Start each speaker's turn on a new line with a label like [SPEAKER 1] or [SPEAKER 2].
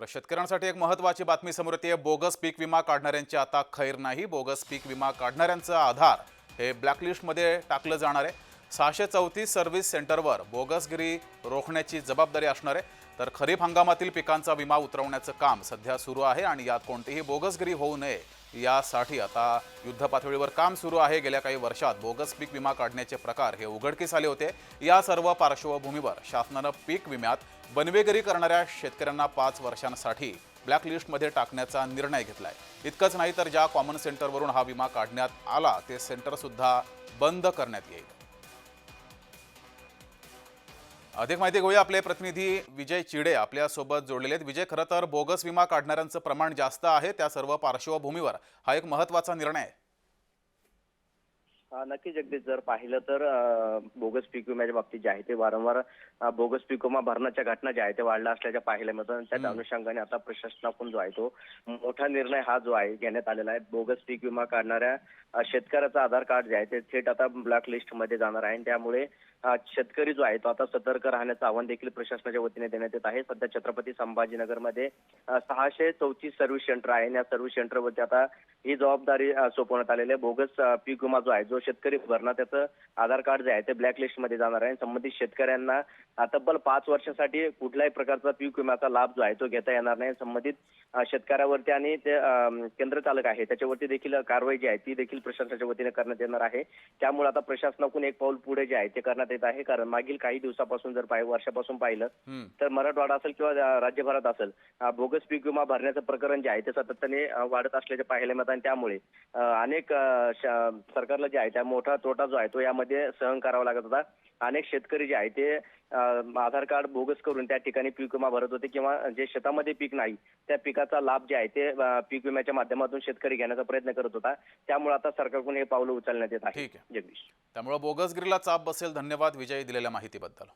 [SPEAKER 1] तर शेतकऱ्यांसाठी एक महत्त्वाची बातमी समोर येते. बोगस पीक विमा काढणाऱ्यांची आता खैर नाही. बोगस पीक विमा काढणाऱ्यांचा आधार हे ब्लॅकलिस्टमध्ये टाकलं जाणार आहे. सहाशे चौतीस सर्व्हिस सेंटरवर बोगसगिरी रोखण्याची जबाबदारी असणार आहे. तर खरीप हंगामातील पिकांचा विमा उतरवण्याचं काम सध्या सुरू आहे आणि यात कोणतीही बोगसगिरी होऊ नये. यासाठी आता युद्धपातळीवर काम सुरू आहे. गेल्या काही वर्षात बोगस पीक विमा काढण्याचे प्रकार हे उघडकीस आले होते. या सर्व पार्श्वभूमीवर शासनानं पीक विम्यात बनवेगिरी करणाऱ्या शेतकऱ्यांना पाच वर्षांसाठी ब्लॅकलिस्टमध्ये टाकण्याचा निर्णय घेतला आहे इतकंच नाही तर ज्या कॉमन सेंटरवरून हा विमा काढण्यात आला ते सेंटरसुद्धा बंद करण्यात येईल. अधिक माहिती घेऊया आपले प्रतिनिधी विजय चिडे आपल्यासोबत जोडलेले आहेत. विजय खरं तर बोगस विमा काढणाऱ्यांचं प्रमाण जास्त आहे त्या सर्व पार्श्वभूमीवर. हा एक महत्त्वाचा निर्णय आहे.
[SPEAKER 2] नक्की जगदीश जर पाहिलं तर बोगस पीक विम्याच्या बाबतीत जे आहे ते वारंवार बोगस पीक विमा भरण्याच्या घटना ज्या आहे ते वाढल्या असल्याच्या पाहायला मिळतं आणि त्याच्या अनुषंगाने आता प्रशासनाकडून जो आहे तो मोठा निर्णय हा जो आहे घेण्यात आलेला आहे. बोगस पीक विमा काढणाऱ्या शेतकऱ्याचं आधार कार्ड जे आहे ते थेट आता ब्लॅक लिस्टमध्ये जाणार आहे. आणि त्यामुळे शेतकरी जो आहे तो आता सतर्क राहण्याचं आवाहन देखील प्रशासनाच्या वतीने देण्यात येत आहे. सध्या छत्रपती संभाजीनगरमध्ये सहाशे चौतीस सर्व्हिस सेंटर आहे आणि या सर्व्हिस सेंटरवरती आता ही जबाबदारी सोपवण्यात आलेली आहे. बोगस पीक विमा जो आहे जो शेतकरी भरणार त्याचं आधार कार्ड जे आहे ते ब्लॅक लिस्टमध्ये जाणार आहे. संबंधित शेतकऱ्यांना तब्बल पाच वर्षासाठी कुठल्याही प्रकारचा पीक विम्याचा लाभ जो आहे तो घेता येणार नाही. संबंधित शेतकऱ्यावरती आणि ते केंद्र चालक आहे त्याच्यावरती देखील कारवाई जी आहे ती देखील प्रशासनाच्या वतीने करण्यात येणार आहे. त्यामुळे आता प्रशासनाकडून एक पाऊल पुढे जे आहे ते करण्यात येत आहे. कारण मागील काही दिवसापासून जर पाहि वर्षापासून पाहिलं. तर मराठवाडा असेल किंवा राज्यभरात असेल बोगस पीक विमा भरण्याचं प्रकरण जे आहे ते सातत्याने वाढत असल्याचे पाहायला मिळत आणि त्यामुळे अनेक सरकारला जे आहे त्या मोठा तोटा जो आहे तो यामध्ये सहन करावा लागत होता. अनेक शेतकरी जे आहे ते आधार कार्ड बोगस करून त्या ठिकाणी पीक विमा भरत होते किंवा जे शेतामध्ये पीक नाही त्या पिकाचा लाभ जे आहे ते पीक विम्याच्या माध्यमातून शेतकरी घेण्याचा प्रयत्न करत होता. त्यामुळे आता सरकारकडून हे पावलं उचलण्यात येत आहे
[SPEAKER 1] आहे.
[SPEAKER 2] जगदीश.
[SPEAKER 1] त्यामुळे बोगसगिरीला चाप बसेल. धन्यवाद. विजय दिलेल्या माहितीबद्दल.